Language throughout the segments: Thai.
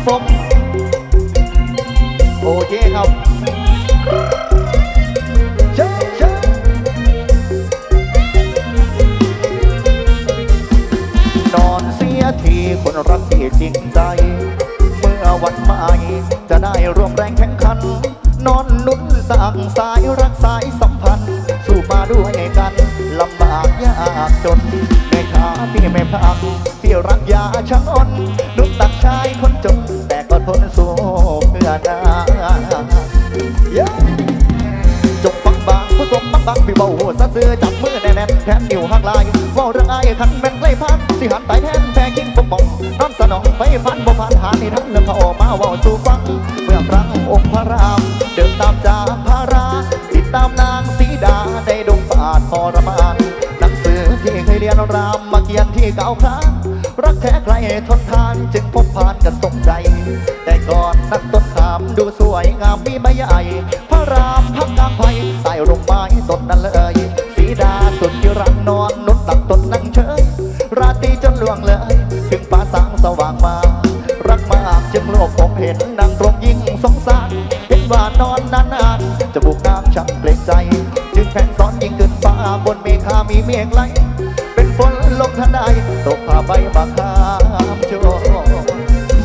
ครับผม โอเคครับนอนเสียทีคนรักที่จริงใจ เมื่อวันใหม่จะได้ร่วมแรงแข่งขัน นอนนุ่นต่างสายรักสายสัมพันธ์ สู้มาด้วยกันลำบากยากจนแม่ค้าพี่ไม่พังพี่รักยาช่างอ่อนนุ่นตักชายคนจน ทนสู้เพื่อนาจงฟังบางผู้สมบังบังพี่เบาหัวซะเสือจับมือแน่นๆแทนนิ้วหักลายเว่าเรื่องอายคันแม่นใกล้พันสิหันไปแทนแพ้คิงปกมองนอนสนองไปฟันบ่ผ่านหานี่ทั้งเรื่องเขาออกมาเว่าสู่ฟังเมื่อครั้งองค์พระรามเดินตามจาพาราติดตามนางสีดาในดงป่าทรมานหนังสือที่เคยเรียนรามมาเขียนที่เก่าครั้ง รักแท้ใครทนทานจึงพบผ่านกันสมใจ แต่ก่อนนั้นต้นขามดูสวยงามมีใบใหญ่พระรามพักกลางไผ่ใต้ร่มไม้ต้นนั้นเลย สีดาสุดที่รักนอนนุดตักต้นนั่งเฉย ราตรีจนล่วงเลย ถึงฟ้าสางสว่างมา รักมากจึงโลกผมเห็นนางตรงยิ่งสงสารเห็นว่านอนนานๆจะบุกน้ำช่างเกรงใจ จึงแข่งสอนยิ่งขึ้นฟ้าบนเมฆามีเมฆไหล ลงทันใดตกผ้าใบบางคามโจ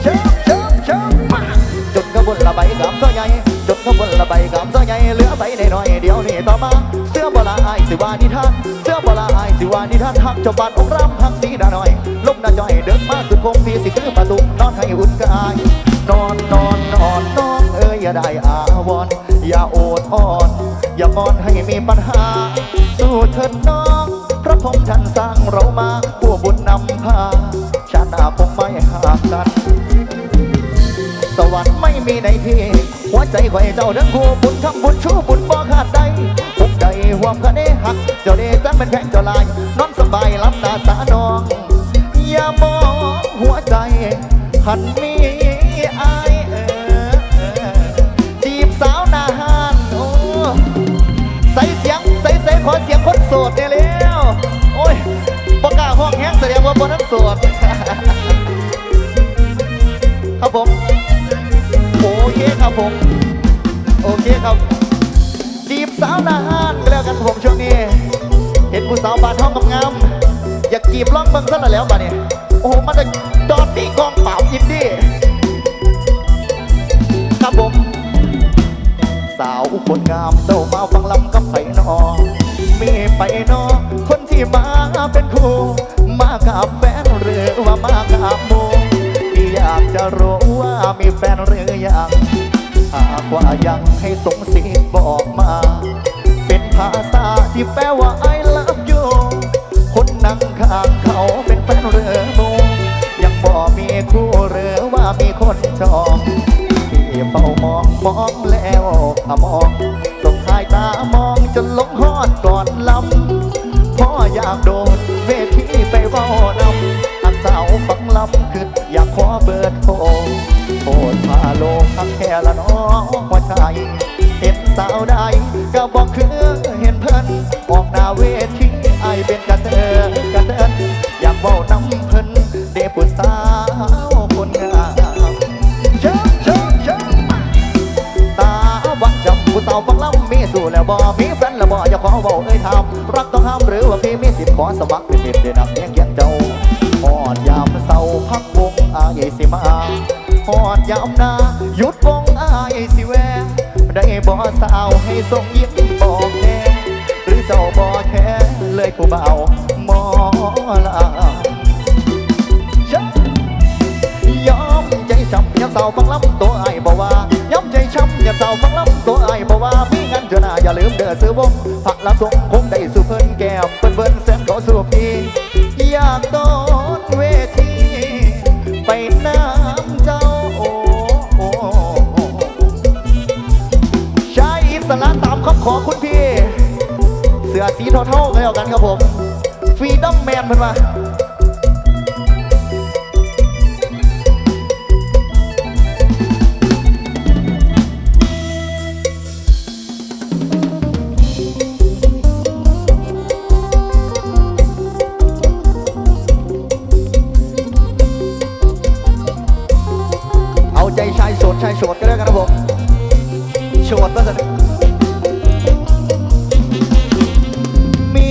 เชิบเชิบเชิบมาจุดกระบวนละใบกามซ้อใหญ่จุดกระบวนละใบกามซ้อใหญ่เหลือใบน้อยเดียวนี่ต่อมา เสื้อโบราณอสิวานิทานเสื้อโบราณอสิวานิทานหักเจ้าบาดอกรำหักสีดาหน่อยลบหน้าจอยเดินมาสุดคงพี่สิคือประตูนอนให้อุ่นกายนอนนอนนอนนอนเอ้ยอย่าได้อาวรณ์อย่าโอดอ่อน อย่างอนให้มีปัญหา สู้เถิดนอง พระพงท่านสร้างเรามาผู้บุญนำพาชาติหน้าคงไม่ห่างกัน สวรรค์ไม่มีในที่ หัวใจไว้เจ้าเดินคู่บุญทำบุญชูบุญบ่ขาดใดทุกใจห่วมคะเนหัก เจ้าเดจังเป็นแพงเจ้าลาย นอนสบายรับตาสานอง อย่ามองหัวใจหันมีอายเออเออจีบสาวนาหานโอ้ใส่เสียงใส่ใส่ขอเสียงคนโสดเนี่ย ว่าบนนั้นโสดครับผมโอเคครับผม โอเคครับ จีบสาวนาหานไปแล้วกันผมช่วงนี้ เห็นผู้สาวบานห้องงามๆอยากจีบร้องเบิ่งซะแล้วบ้าเนี่ยโอ้โหมันจะดอนนี่กองเปล่าอินดี้ครับผม สาวคนงามเจ้ามาฟังลำกับไผ่นอมีไปนอคนที่มาเป็นคู่ กับแฟนหรือว่ามากับโมอยากจะรู้ว่ามีแฟนหรือยังหากว่ายังให้สงสีบอกมา เป็นภาษาที่แปลว่า I love you คนนั่งข้างเขาเป็นแฟนหรือโมยังบอกมีคู่หรือว่ามีคนจองที่เฝ้ามองมองแล้วมอง ผู้สาวคนงามเชิญเชิญเชิญตาวัดจำผู้สาวฟังลำมีสู่แล้วบ่มีแฟนแล้วบ่อย่าขอเบาเอ้ยทำรักต้องห้ามหรือว่าพี่มีสิทธิ์ขอสมัครเป็นเด็ดเด่นนักเลี้ยงเกียงเจ้าหอดยามเศร้าพักวงอายสิมาหอดยามนาหยุดวงอายสิแวะได้บ่สาวให้ส่งยิ้ม เศร้าฟังลำตัวไอ้บอกว่ายอมใจช้ำอย่าเศร้าฟังลำตัวไอ้บอกว่ามีงานเจอหน้าอย่าลืมเด้อซื้อวงผักละสงคงได้สู่เพิ่นแก้มเพิ่นเพิ่นแสนขอสู่พี่อยากโดนเวทีไปน้ำเจ้าโอ้โอ้ชายอิสระตามคำขอคุณพี่ เสื้อสีเท่าๆกันแล้วกันครับผมฟรีดอมแมนเพิ่นมา โฉดว่าสันมี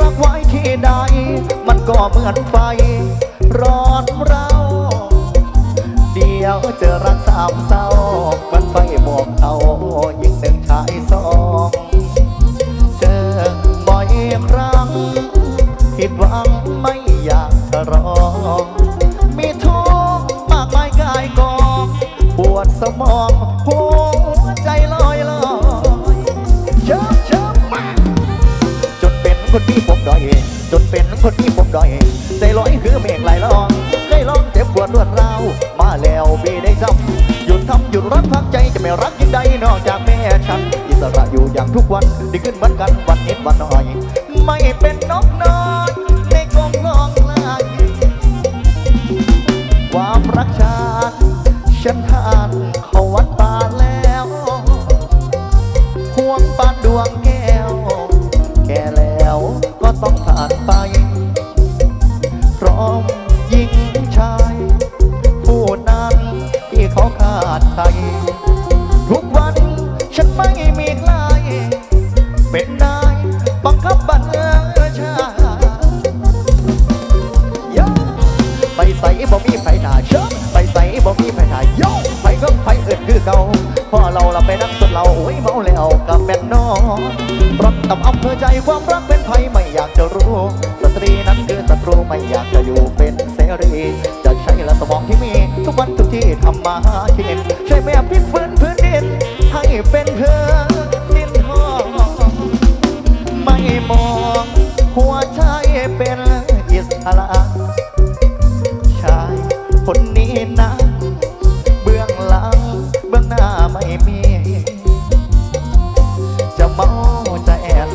รักไว้ที่ใด มันก็เหมือนไฟ ร้อนเรา เดียวเจอรักสามเศร้า มันไฟบอกเอายิ่งหนึ่งชายสองเจอบ่อยครั้ง ผิดหวังไม่อยากจะรอมีทุกข์มากมายกายกอง ปวดสมอง คนที่ผมด้อย จนเป็นคนที่ผมด้อย ใจลอยคือเมฆไหลลองเคยลองเจ็บปวดรวดร้าวมาแล้วบีได้จำหยุดทำหยุดรักพักใจจะไม่รักยิ่งใดนอกจากแม่ฉันอิสระอยู่อย่างทุกวันดีขึ้นเหมือนกันวันนิดวันหน่อย ไม่เป็นนกน้อยในกรงลองลายความรักชา บ่มีไฟหน้าเชอะไปใส่บ่มีไฟหน้าโยไปก็ไผอื่นคือเก่าพอเราละไปนั่งจนเราโอ้ยเมาแล้วกับแม่นนอนรักต่ำอำเภอใจความรักเป็นไผไม่อยากจะรู้ สตรีนั้นคือศัตรูไม่อยากจะอยู่เป็นเสรี จะใช้ละสมองที่มี ทุกวันทุกที่ทำมาหากิน คนนี้นะเบื้องหลังเบื้องหน้าไม่มี จะเมาจะแอน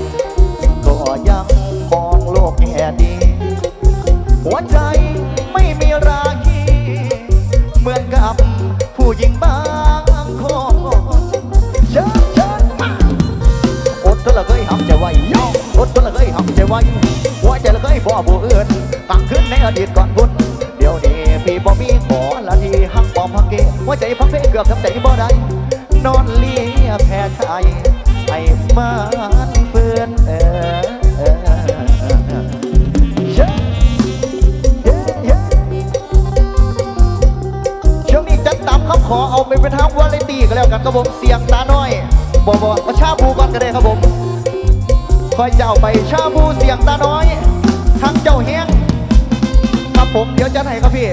ก็ยังมองโลกแง่ดี หัวใจไม่มีราคีเหมือนกับผู้หญิงบางคนเชิญเชิญมาอดทนละเคยหำใจไว้ยออดทนละเคยหำใจไว้หัวใจละเคยบ่ผู้อื่นตั้งขึ้นในอดีตก่อนพุ่น เดี๋ยวนี้พี่บ่มีขอละทีหักปอมพักเกหัวใจพักเพเกือบทำใจบ่ได้นอนเลียแพ้ชายให้มันเฟื่อนเออเองนี้จัดตามคำขอเอาไปเป็นทางวาเลนตีก็แล้วกันครับผมเสียงตาน้อยบอกบอกมาชาบูก่อนก็ได้ครับผมคอยเจ้าไปชาบูเสียงตาน้อย ทั้งเจ้าเฮง ครับผม เดี๋ยวจะไหนครับพี่